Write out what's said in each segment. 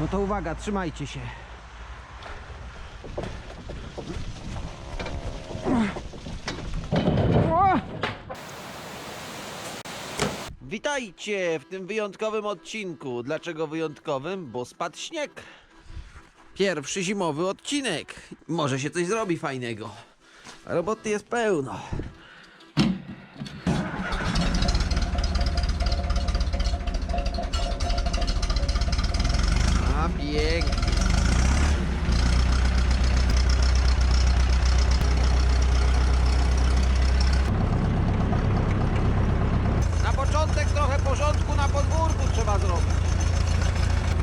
No to uwaga, trzymajcie się. Witajcie w tym wyjątkowym odcinku. Dlaczego wyjątkowym? Bo spadł śnieg. Pierwszy zimowy odcinek. Może się coś zrobi fajnego. Roboty jest pełno. Na początek trochę porządku na podwórku trzeba zrobić.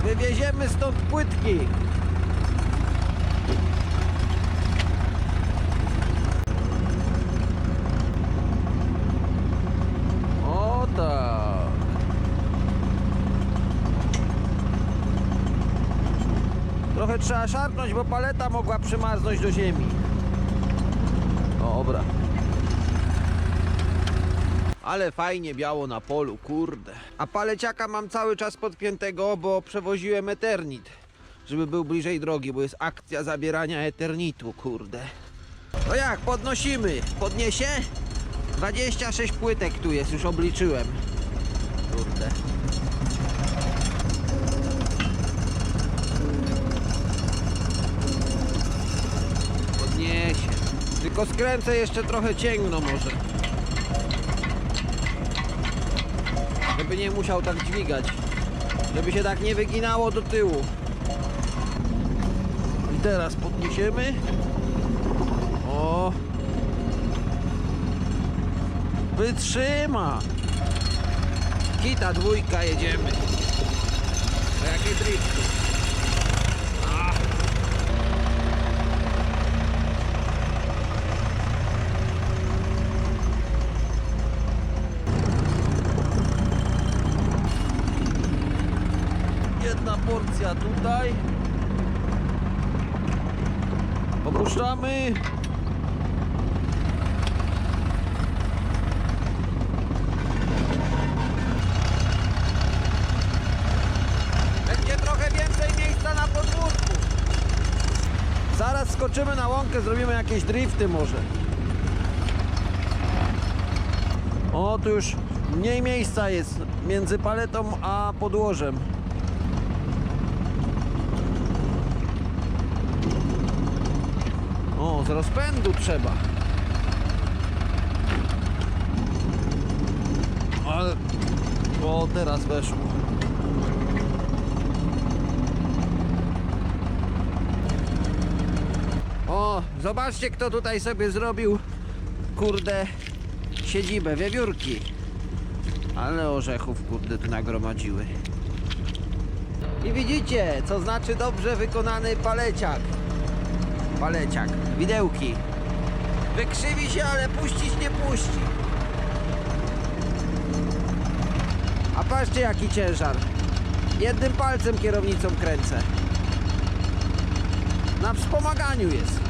Wywieziemy stąd płytki. O tak. Trochę trzeba szarpnąć, bo paleta mogła przymarznąć do ziemi. Dobra. Ale fajnie biało na polu, kurde. A paleciaka mam cały czas podpiętego, bo przewoziłem eternit. Żeby był bliżej drogi, bo jest akcja zabierania eternitu, kurde. No jak, podnosimy. Podniesie? 26 płytek tu jest, już obliczyłem. Kurde. Podniesie. Tylko skręcę jeszcze trochę cięgno może. Żeby nie musiał tak dźwigać. Żeby się tak nie wyginało do tyłu. I teraz podniesiemy. O! Wytrzyma! Kita dwójka jedziemy. Jakie drifty. Porcja tutaj. Opuszczamy. Będzie trochę więcej miejsca na podwórku. Zaraz skoczymy na łąkę, zrobimy jakieś drifty może. O, tu już mniej miejsca jest między paletą a podłożem. Z rozpędu trzeba. Ale... O, teraz weszło. O, zobaczcie kto tutaj sobie zrobił, kurde, siedzibę, wiewiórki. Ale orzechów, kurde, tu nagromadziły. I widzicie, co znaczy dobrze wykonany paleciak. Paleciak, widełki. Wykrzywi się, ale puścić nie puści. A patrzcie jaki ciężar. Jednym palcem kierownicą kręcę. Na wspomaganiu jest.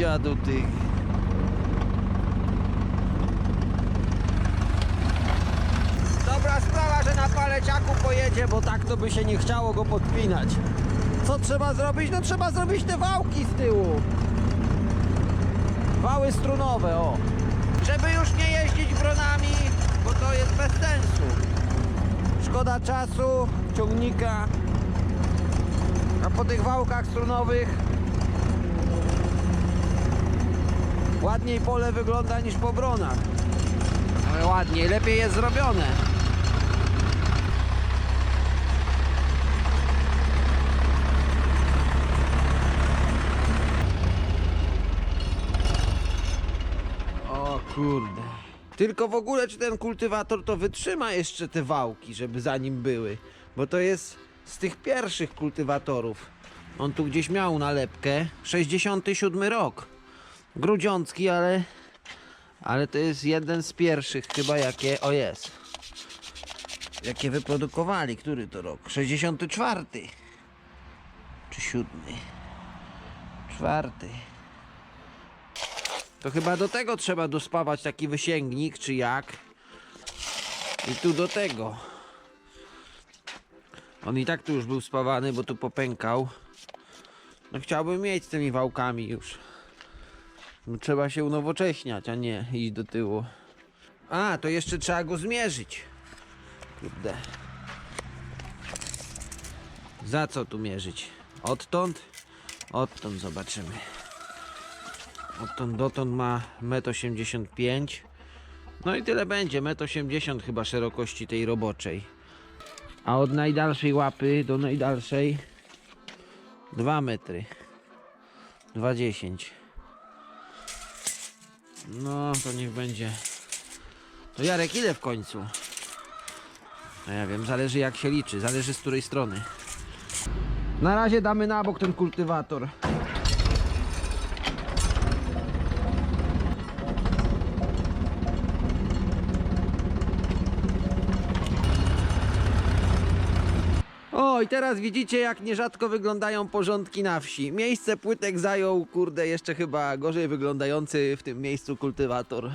zjadł tych. Dobra sprawa, że na paleciaku pojedzie, bo tak to by się nie chciało go podpinać. Co trzeba zrobić? No trzeba zrobić te wałki z tyłu. Wały strunowe, o. Żeby już nie jeździć bronami, bo to jest bez sensu. Szkoda czasu, ciągnika. A po tych wałkach strunowych ładniej pole wygląda niż po bronach. Ale ładniej, lepiej jest zrobione. O kurde. Tylko w ogóle czy ten kultywator to wytrzyma jeszcze te wałki, żeby za nim były. Bo to jest z tych pierwszych kultywatorów. On tu gdzieś miał nalepkę. 67 rok. Grudziącki, ale... Ale to jest jeden z pierwszych chyba jakie... O jest. Jakie wyprodukowali. Który to rok? 64. Czy 7? Czwarty. To chyba do tego trzeba dospawać taki wysięgnik, czy jak? I tu do tego. On i tak tu już był spawany, bo tu popękał. No chciałbym mieć z tymi wałkami już. No, trzeba się unowocześniać, a nie iść do tyłu. A, to jeszcze trzeba go zmierzyć. Kurde. Za co tu mierzyć? Odtąd? Odtąd zobaczymy. Odtąd dotąd ma 1,85 m. No i tyle będzie, 1,80 m chyba szerokości tej roboczej. A od najdalszej łapy do najdalszej 2 metry. 2,10 No to niech będzie. To Jarek ile w końcu? No ja wiem, zależy jak się liczy, zależy z której strony. Na razie damy na bok ten kultywator. Teraz widzicie, jak nierzadko wyglądają porządki na wsi. Miejsce płytek zajął, kurde, jeszcze chyba gorzej wyglądający w tym miejscu kultywator.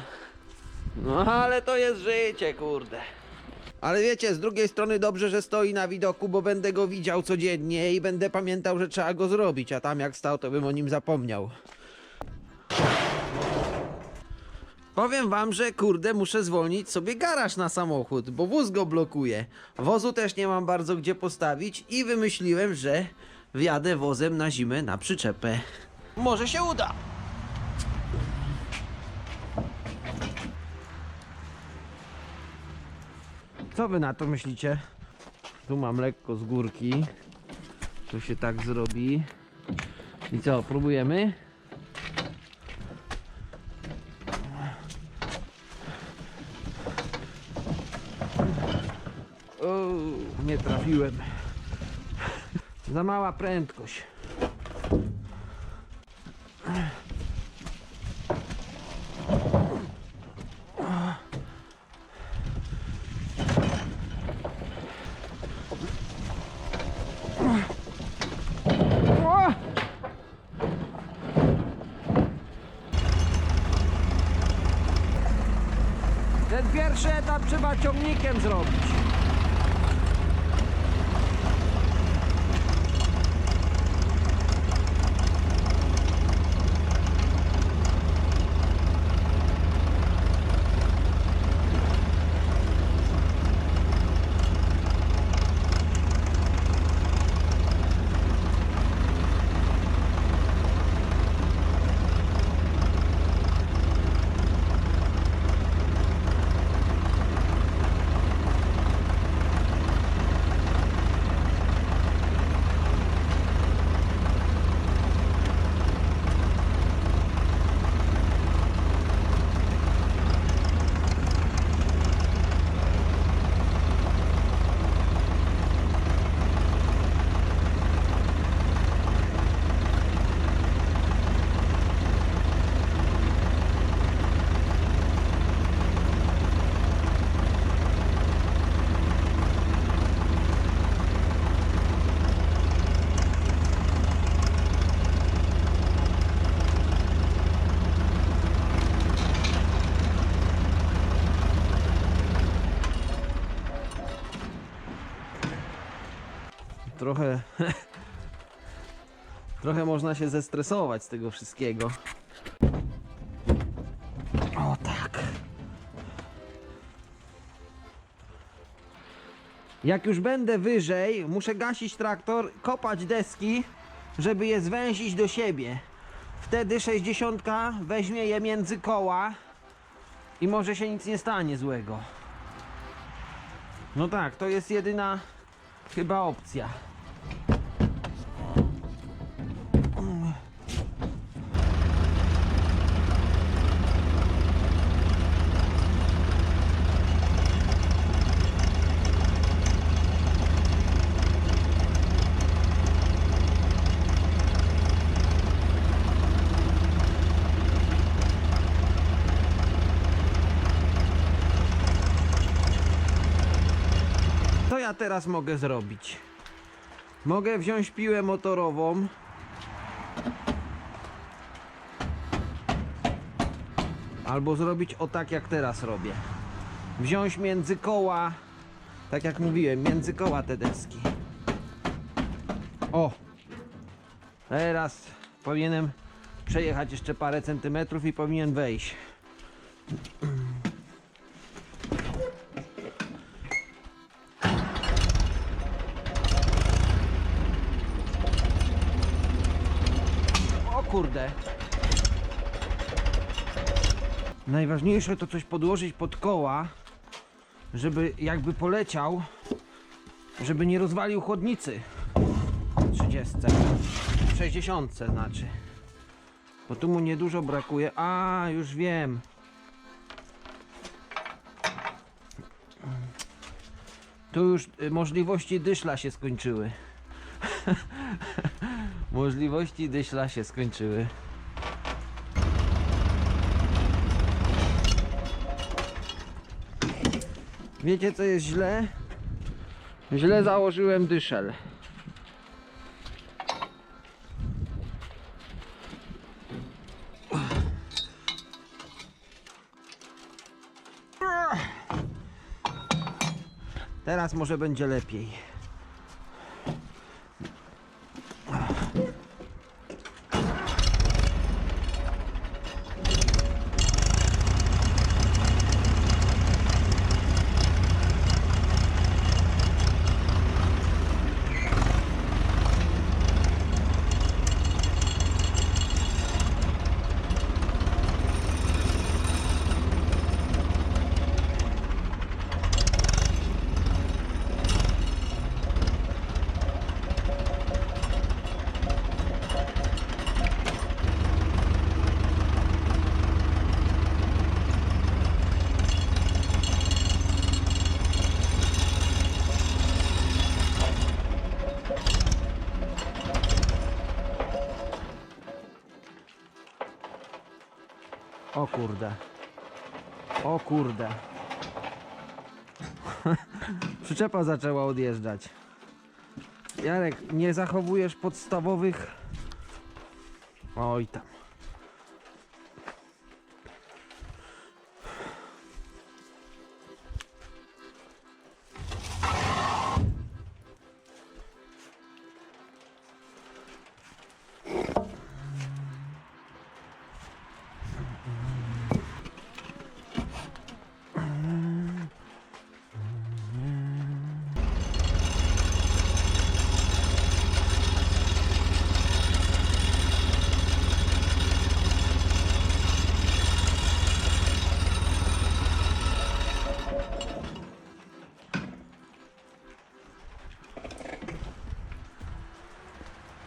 No, ale to jest życie, kurde. Ale wiecie, z drugiej strony dobrze, że stoi na widoku, bo będę go widział codziennie i będę pamiętał, że trzeba go zrobić, a tam jak stał, to bym o nim zapomniał. Powiem wam, że kurde, muszę zwolnić sobie garaż na samochód, bo wóz go blokuje. Wozu też nie mam bardzo gdzie postawić i wymyśliłem, że wjadę wozem na zimę na przyczepę. Może się uda. Co wy na to myślicie? Tu mam lekko z górki. Tu się tak zrobi. I co, próbujemy? O, nie trafiłem. Za mała prędkość. Ten pierwszy etap trzeba ciągnikiem zrobić. Trochę... trochę można się zestresować z tego wszystkiego. O tak. Jak już będę wyżej, muszę gasić traktor, kopać deski, żeby je zwęzić do siebie. Wtedy 60 weźmie je między koła i może się nic nie stanie złego. No tak, to jest jedyna chyba opcja. Co ja teraz mogę zrobić? Mogę wziąć piłę motorową. Albo zrobić o tak jak teraz robię. Wziąć między koła, tak jak mówiłem, między koła te deski. O! Teraz powinienem przejechać jeszcze parę centymetrów i powinien wejść. kurde. Najważniejsze to coś podłożyć pod koła, żeby jakby poleciał, żeby nie rozwalił chłodnicy. 30. 60 znaczy. Bo tu mu niedużo brakuje. A, już wiem. Tu już y, możliwości dyszla się skończyły. Możliwości dyszla się skończyły. Wiecie co jest źle? Źle założyłem dyszel. Teraz może będzie lepiej. Kurde. O kurde. Przyczepa zaczęła odjeżdżać. Jarek, nie zachowujesz podstawowych. Oj tam.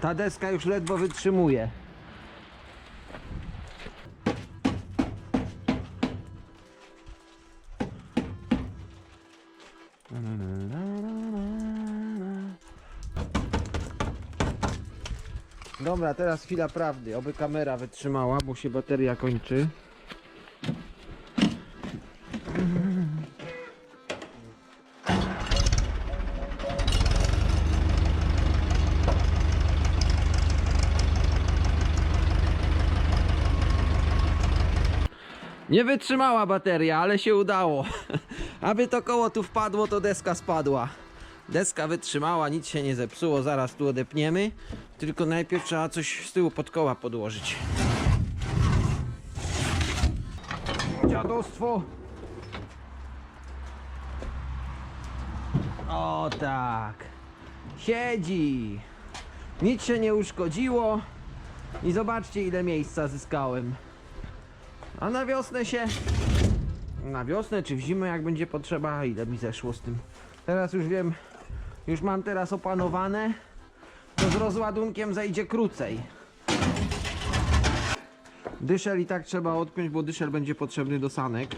Ta deska już ledwo wytrzymuje. Dobra, teraz chwila prawdy. Oby kamera wytrzymała, bo się bateria kończy. Nie wytrzymała bateria, ale się udało. Aby to koło tu wpadło, to deska spadła. Deska wytrzymała, nic się nie zepsuło, zaraz tu odepniemy. Tylko najpierw trzeba coś z tyłu pod koła podłożyć. Dziadostwo! O tak. Siedzi. Nic się nie uszkodziło. I zobaczcie ile miejsca zyskałem. A na wiosnę się... Na wiosnę czy w zimę jak będzie potrzeba, ile mi zeszło z tym. Teraz już wiem, już mam teraz opanowane. To z rozładunkiem zejdzie krócej. Dyszel i tak trzeba odpiąć, bo dyszel będzie potrzebny do sanek.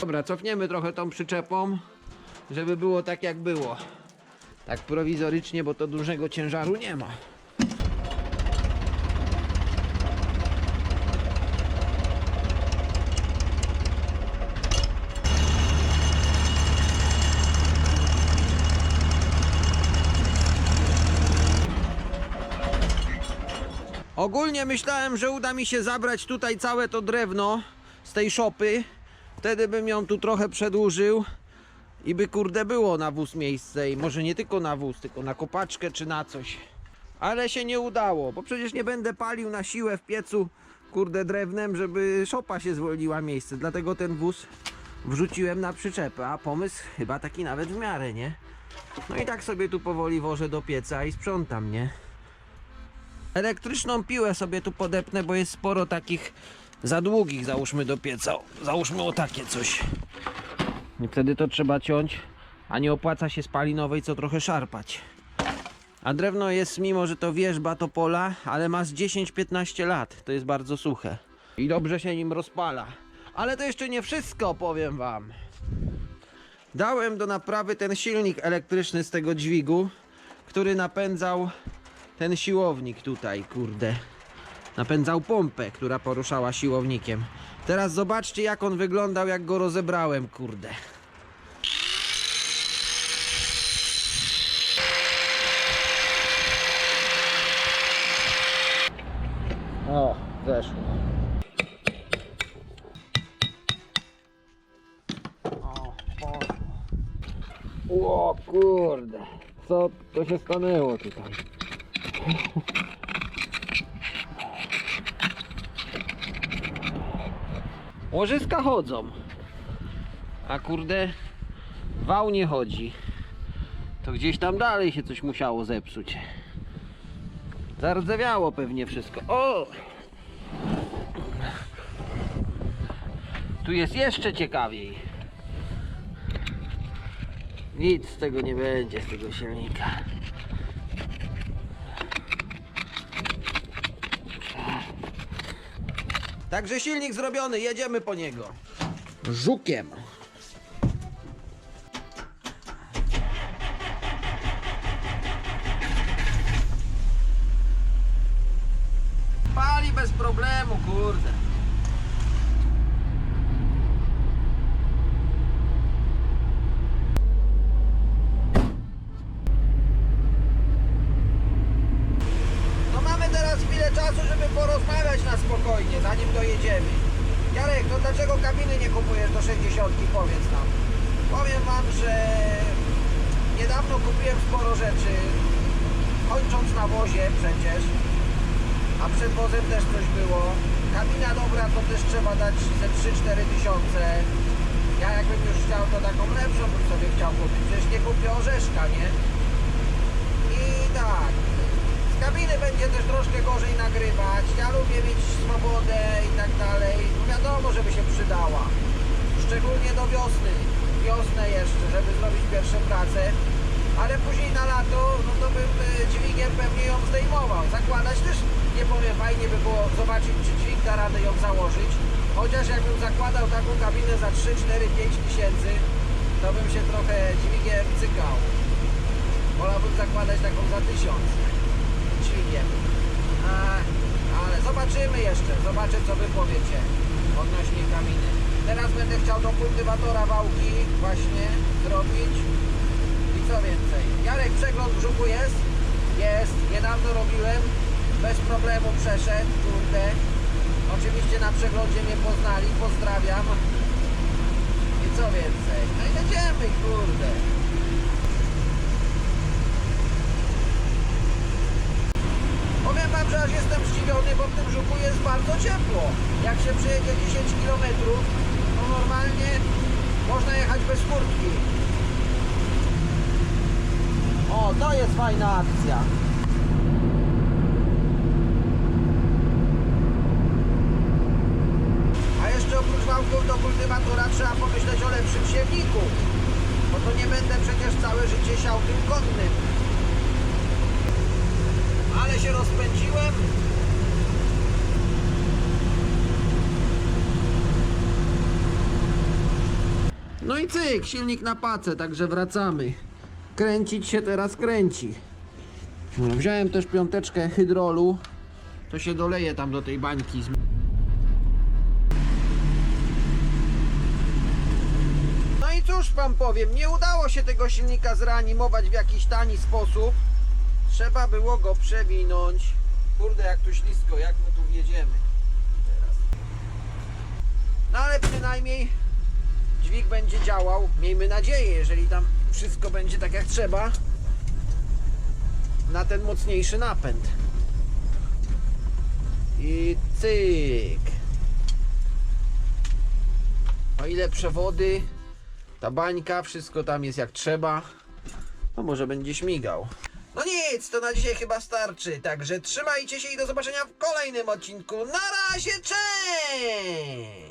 Dobra, cofniemy trochę tą przyczepą, żeby było tak jak było. Tak prowizorycznie, bo to dużego ciężaru nie ma. Ogólnie myślałem, że uda mi się zabrać tutaj całe to drewno z tej szopy. Wtedy bym ją tu trochę przedłużył i by kurde było na wóz miejsce i może nie tylko na wóz, tylko na kopaczkę czy na coś. Ale się nie udało, bo przecież nie będę palił na siłę w piecu kurde drewnem, żeby szopa się zwolniła miejsce. Dlatego ten wóz wrzuciłem na przyczepę, a pomysł chyba taki nawet w miarę, nie? No i tak sobie tu powoli wożę do pieca i sprzątam, nie? Elektryczną piłę sobie tu podepnę, bo jest sporo takich za długich, załóżmy do pieca. Załóżmy o takie coś. I wtedy to trzeba ciąć, a nie opłaca się spalinowej, co trochę szarpać. A drewno jest, mimo że to wierzba topola, ale ma z 10-15 lat. To jest bardzo suche. I dobrze się nim rozpala. Ale to jeszcze nie wszystko, powiem wam. Dałem do naprawy ten silnik elektryczny z tego dźwigu, który napędzał ten siłownik tutaj, kurde. Napędzał pompę, która poruszała siłownikiem. Teraz zobaczcie, jak on wyglądał, jak go rozebrałem, kurde. O, zeszło. O, o. o kurde, co to się stanęło tutaj? Łożyska chodzą, a kurde wał nie chodzi. To gdzieś tam dalej się coś musiało zepsuć. Zardzewiało pewnie wszystko. O! Tu jest jeszcze ciekawiej. Nic z tego nie będzie, z tego silnika. Także silnik zrobiony, jedziemy po niego. Żukiem. Pali bez problemu, kurde. No mamy teraz chwilę czasu, żeby porozmawiać na spokojnie, zanim dojedziemy. Jarek, to dlaczego kabiny nie kupujesz do 60? Powiedz nam. Powiem wam, że niedawno kupiłem sporo rzeczy, kończąc na wozie przecież, a przed wozem też coś było. Kabina dobra, to też trzeba dać ze 3-4 tysiące. Ja jakbym już chciał, to taką lepszą bym sobie chciał kupić. Przecież nie kupię orzeszka, nie? I tak, z kabiny będzie też troszkę gorzej nagrywać. Ja lubię mieć swobodę i tak dalej. No wiadomo, żeby się przydała. Szczególnie do wiosny. Wiosnę jeszcze, żeby zrobić pierwsze prace. Ale później na lato, no to bym e, dźwigiem pewnie ją zdejmował. Zakładać też nie powiem, fajnie by było zobaczyć, czy dźwig da radę ją założyć. Chociaż jakbym zakładał taką kabinę za 3, 4, 5 tysięcy, to bym się trochę dźwigiem cykał. Wolałbym zakładać taką za tysiąc dźwigiem. Ale zobaczymy jeszcze, zobaczę co wy powiecie odnośnie kabiny. Teraz będę chciał do kultywatora wałki właśnie zrobić. I co więcej? Jarek, przegląd brzuchu jest? Jest, niedawno robiłem. Bez problemu przeszedł, kurde. Oczywiście na przeglądzie mnie poznali, pozdrawiam. Więc co więcej. No i jedziemy, kurde. Że aż jestem zdziwiony, bo w tym żuku jest bardzo ciepło. Jak się przejedzie 10 km, to normalnie można jechać bez kurtki. O, to jest fajna akcja. A jeszcze oprócz wałków do kultywatora trzeba pomyśleć o lepszym siewniku. Bo to nie będę przecież całe życie siał tym konnym. Ale się rozpędziłem. No i cyk, silnik na pacę, także wracamy. Kręcić się teraz kręci. No, Wziąłem też piąteczkę hydrolu. To się doleje tam do tej bańki. No i cóż wam powiem, nie udało się tego silnika zreanimować w jakiś tani sposób. Trzeba było go przewinąć. Kurde, jak tu ślisko, jak my tu wjedziemy. Teraz. No ale przynajmniej dźwig będzie działał. Miejmy nadzieję, jeżeli tam wszystko będzie tak jak trzeba. Na ten mocniejszy napęd. I cyk. O ile przewody, ta bańka, wszystko tam jest jak trzeba, to może będzie śmigał. No nic, to na dzisiaj chyba starczy. Także trzymajcie się i do zobaczenia w kolejnym odcinku. Na razie, cześć!